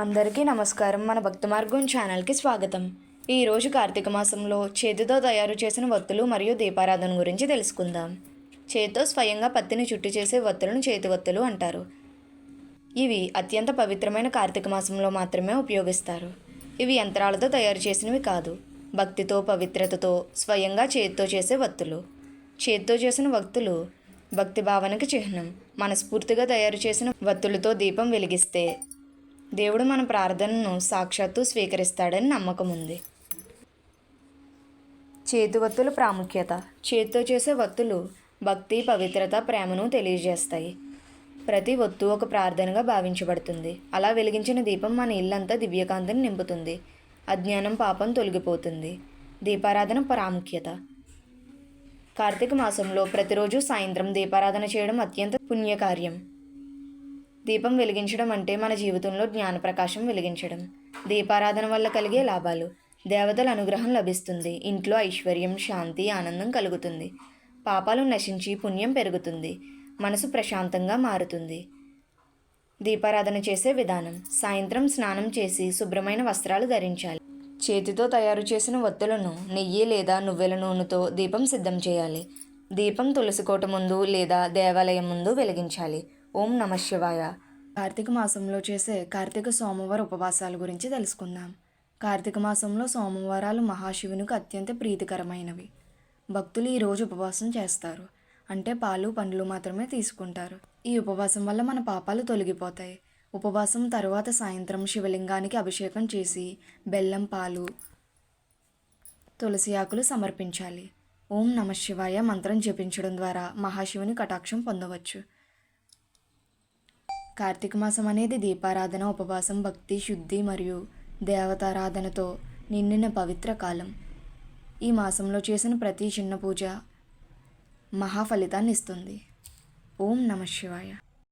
అందరికీ నమస్కారం. మన భక్తి మార్గం ఛానల్కి స్వాగతం. ఈరోజు కార్తీక మాసంలో చేతితో తయారు చేసిన వత్తులు మరియు దీపారాధన గురించి తెలుసుకుందాం. చేతితో స్వయంగా పత్తిని చుట్టు చేసే వత్తులను చేతి వత్తులు అంటారు. ఇవి అత్యంత పవిత్రమైన కార్తీక మాసంలో మాత్రమే ఉపయోగిస్తారు. ఇవి యంత్రాలతో తయారు చేసినవి కాదు భక్తితో పవిత్రతతో స్వయంగా చేతితో చేసే వత్తులు. చేతితో చేసిన వత్తులు భక్తి భావనకి చిహ్నం. మనస్ఫూర్తిగా తయారు చేసిన వత్తులతో దీపం వెలిగిస్తే దేవుడు మన ప్రార్థనను సాక్షాత్తు స్వీకరిస్తాడని నమ్మకం ఉంది చేతి వత్తుల ప్రాముఖ్యత. చేతితో చేసే వత్తులు భక్తి పవిత్రత ప్రేమను తెలియజేస్తాయి. ప్రతి ఒత్తు ఒక ప్రార్థనగా భావించబడుతుంది. అలా వెలిగించిన దీపం మన ఇల్లంతా దివ్యకాంతిని నింపుతుంది. అజ్ఞానం పాపం తొలగిపోతుంది. దీపారాధన ప్రాముఖ్యత. కార్తీక మాసంలో ప్రతిరోజు సాయంత్రం దీపారాధన చేయడం అత్యంత పుణ్యకార్యం. దీపం వెలిగించడం అంటే మన జీవితంలో జ్ఞాన ప్రకాశం వెలిగించడం. దీపారాధన వల్ల కలిగే లాభాలు. దేవతల అనుగ్రహం లభిస్తుంది. ఇంట్లో ఐశ్వర్యం శాంతి ఆనందం కలుగుతుంది. పాపాలు నశించి పుణ్యం పెరుగుతుంది. మనసు ప్రశాంతంగా మారుతుంది. దీపారాధన చేసే విధానం. సాయంత్రం స్నానం చేసి శుభ్రమైన వస్త్రాలు ధరించాలి. చేతితో తయారు చేసిన వత్తులను నెయ్యి లేదా నువ్వుల నూనెతో దీపం సిద్ధం చేయాలి. దీపం తులసి కోట ముందు లేదా దేవాలయం ముందు వెలిగించాలి. ఓం నమ శివాయ. కార్తీక మాసంలో చేసే కార్తీక సోమవార ఉపవాసాల గురించి తెలుసుకుందాం. కార్తీక మాసంలో సోమవారాలు మహాశివునికి అత్యంత ప్రీతికరమైనవి. భక్తులు ఈరోజు ఉపవాసం చేస్తారు. అంటే పాలు పండ్లు మాత్రమే తీసుకుంటారు. ఈ ఉపవాసం వల్ల మన పాపాలు తొలగిపోతాయి. ఉపవాసం తరువాత సాయంత్రం శివలింగానికి అభిషేకం చేసి బెల్లం పాలు తులసి ఆకులు సమర్పించాలి. ఓం నమ శివాయ మంత్రం జపించడం ద్వారా మహాశివుని కటాక్షం పొందవచ్చు. కార్తీక మాసం అనేది దీపారాధన ఉపవాసం భక్తి శుద్ధి మరియు దేవతారాధనతో నిండిన పవిత్ర కాలం. ఈ మాసంలో చేసిన ప్రతి చిన్న పూజ మహా ఫలితాన్ని ఇస్తుంది. ఓం నమ శివాయ.